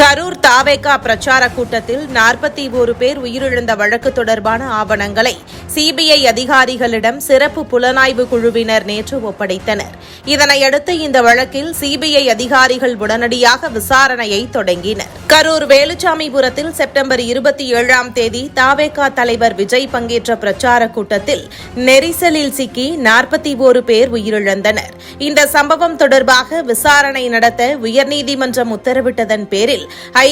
கரூர் தாவேகா பிரச்சார கூட்டத்தில் நாற்பத்தி ஒரு பேர் உயிரிழந்த வழக்கு தொடர்பான ஆவணங்களை சிபிஐ அதிகாரிகளிடம் சிறப்பு புலனாய்வு குழுவினர் நேற்று ஒப்படைத்தனர். இதனையடுத்து இந்த வழக்கில் சிபிஐ அதிகாரிகள் உடனடியாக விசாரணையை தொடங்கினர். கரூர் வேலுச்சாமிபுரத்தில் செப்டம்பர் இருபத்தி ஏழாம் தேதி தாவேகா தலைவர் விஜய் பங்கேற்ற பிரச்சார கூட்டத்தில் நெரிசலில் சிக்கி நாற்பத்தி ஒரு பேர் உயிரிழந்தனர். இந்த சம்பவம் தொடர்பாக விசாரணை நடத்த உயர்நீதிமன்றம் உத்தரவிட்டதன் பேரில்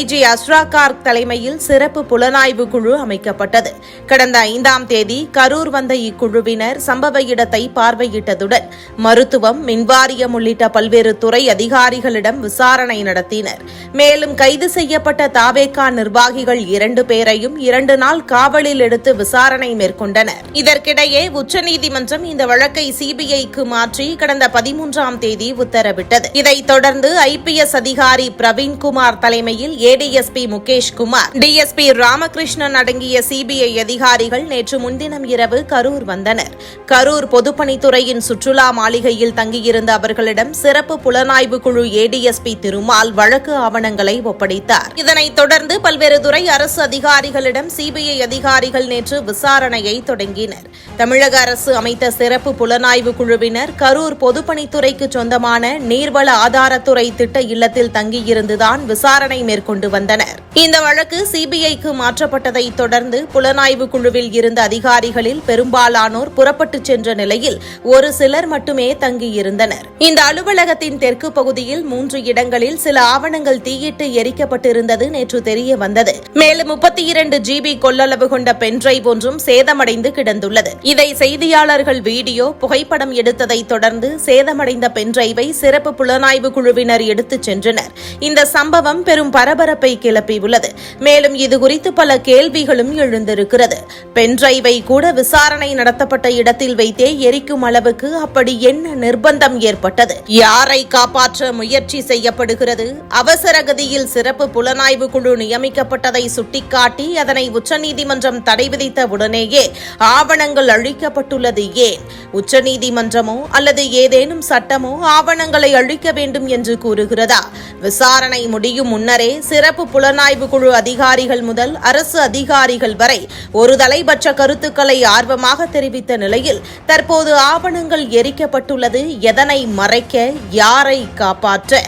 டிஜி அஸ்ரா கார்க் தலைமையில் சிறப்பு புலனாய்வு குழு அமைக்கப்பட்டது. கடந்த ஐந்தாம் தேதி கரூர் வந்த இக்குழுவினர் சம்பவ இடத்தை பார்வையிட்டதுடன் மருத்துவம் மின்வாரியம் உள்ளிட்ட பல்வேறு துறை அதிகாரிகளிடம் விசாரணை நடத்தினர். மேலும் கைது செய்யப்பட்ட தாவேகா நிர்வாகிகள் இரண்டு பேரையும் இரண்டு நாள் காவலில் எடுத்து விசாரணை மேற்கொண்டனர். இதற்கிடையே உச்சநீதிமன்றம் இந்த வழக்கை சிபிஐக்கு மாற்றி கடந்த பதிமூன்றாம் தேதி உத்தரவிட்டது. இதைத் தொடர்ந்து ஐபிஎஸ் அதிகாரி பிரவீன்குமார் தலைமையில் ஏடிஎஸ்பி முகேஷ் குமார். டிஎஸ்பி ராமகிருஷ்ணன் அடங்கிய சிபிஐ அதிகாரிகள் நேற்று முன்தினம் இரவு கரூர் வந்தனர். கரூர் பொதுப்பணித்துறையின் சுற்றுலா மாளிகையில் தங்கியிருந்த அவர்களிடம் சிறப்பு புலனாய்வு குழு ஏடிஎஸ்பி திருமால் வழக்கு ஆவணங்களை ஒப்படைத்தார். இதனைத் தொடர்ந்து பல்வேறு துறை அரசு அதிகாரிகளிடம் சிபிஐ அதிகாரிகள் நேற்று விசாரணையை தொடங்கினர். தமிழக அரசு அமைத்த சிறப்பு புலனாய்வு குழுவினர் கரூர் பொதுப்பணித்துறைக்கு சொந்தமான நீர்வள ஆதாரத்துறை திட்ட இல்லத்தில் தங்கியிருந்துதான் விசாரணை மேற்கொண்டு வந்தனர் இந்த வழக்கு சிபிஐக்கு மாற்றப்பட்டதை தொடர்ந்து புலனாய்வு குழுவில் இருந்த அதிகாரிகளில் பெரும்பாலானோர் புறப்பட்டுச் சென்ற நிலையில் ஒரு சிலர் மட்டுமே தங்கியிருந்தனர். இந்த அலுவலகத்தின் தெற்கு பகுதியில் மூன்று இடங்களில் சில ஆவணங்கள் தீயிட்டு எரிக்கப்பட்டிருந்தது நேற்று தெரிய வந்தது. மேலும் முப்பத்தி இரண்டு ஜிபி கொள்ளளவு கொண்ட பென்ட்ரைவ் ஒன்றும் சேதமடைந்து கிடந்துள்ளது. இதை செய்தியாளர்கள் வீடியோ புகைப்படம் எடுத்ததை தொடர்ந்து சேதமடைந்த பென்ட்ரைவை சிறப்பு புலனாய்வு குழுவினர் எடுத்துச் சென்றனர். இந்த சம்பவம் பெரும் பரபரப்பை கிளப்பியுள்ளது மேலும் இதுகுறித்து பல கேள்விகளும் எழுந்திருக்கிறது. பென்டிரைவை கூட விசாரணை நடத்தப்பட்ட இடத்தில் வைத்தே எரிக்கும் அளவுக்கு அப்படி என்ன நிர்பந்தம் ஏற்பட்டது? யாரை காப்பாற்ற முயற்சி செய்யப்படுகிறது? அவசரகதியில் சிறப்பு புலனாய்வு குழு நியமிக்கப்பட்டதை சுட்டிக்காட்டி அதனை உச்சநீதிமன்றம் தடை விதித்த உடனேயே ஆவணங்கள் அழிக்கப்பட்டுள்ளது ஏன்? உச்சநீதிமன்றமோ அல்லது ஏதேனும் சட்டமோ ஆவணங்களை அழிக்க வேண்டும் என்று கூறுகிறதா? விசாரணை முடியும் முன்னரே சிறப்பு புலனாய்வு குழு அதிகாரிகள் முதல் அரசு அதிகாரிகள் வரை ஒரு தலைபட்ச கருத்துக்களை ஆர்வமாக தெரிவித்த நிலையில் தற்போது ஆவணங்கள் எரிக்கப்பட்டுள்ளது. எதனை மறைக்க யாரை காப்பாற்ற?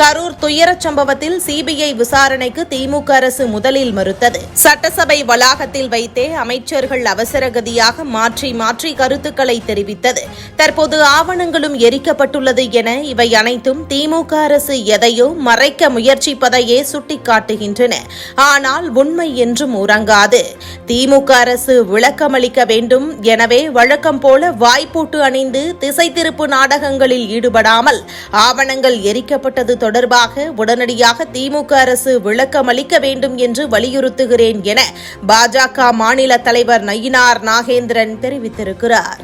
கரூர் துயரச் சம்பவத்தில் சிபிஐ விசாரணைக்கு திமுக அரசு முதலில் மறுத்தது. சட்டசபை வளாகத்தில் வைத்தே அமைச்சர்கள் அவசரகதியாக மாற்றி மாற்றி கருத்துக்களை தெரிவித்தது. தற்போது ஆவணங்களும் எரிக்கப்பட்டுள்ளது என இவை அனைத்தும் திமுக அரசு எதையோ மறைக்க முயற்சிப்பதையே சுட்டிக்காட்டுகின்றன. ஆனால் உண்மை என்றும் உறங்காது. திமுக அரசு விளக்கமளிக்க வேண்டும் எனவே வழக்கம் போல வாய்ப்பூட்டு அணிந்து திசை திருப்பு நாடகங்களில் ஈடுபடாமல் ஆவணங்கள் எரிக்கப்பட்டது தொடர்பாக உடனடியாக திமுக அரசு விளக்கமளிக்க வேண்டும் என்று வலியுறுத்துகிறேன் என பாஜக மாநில தலைவர் நயினார் நாகேந்திரன் தெரிவித்திருக்கிறார்.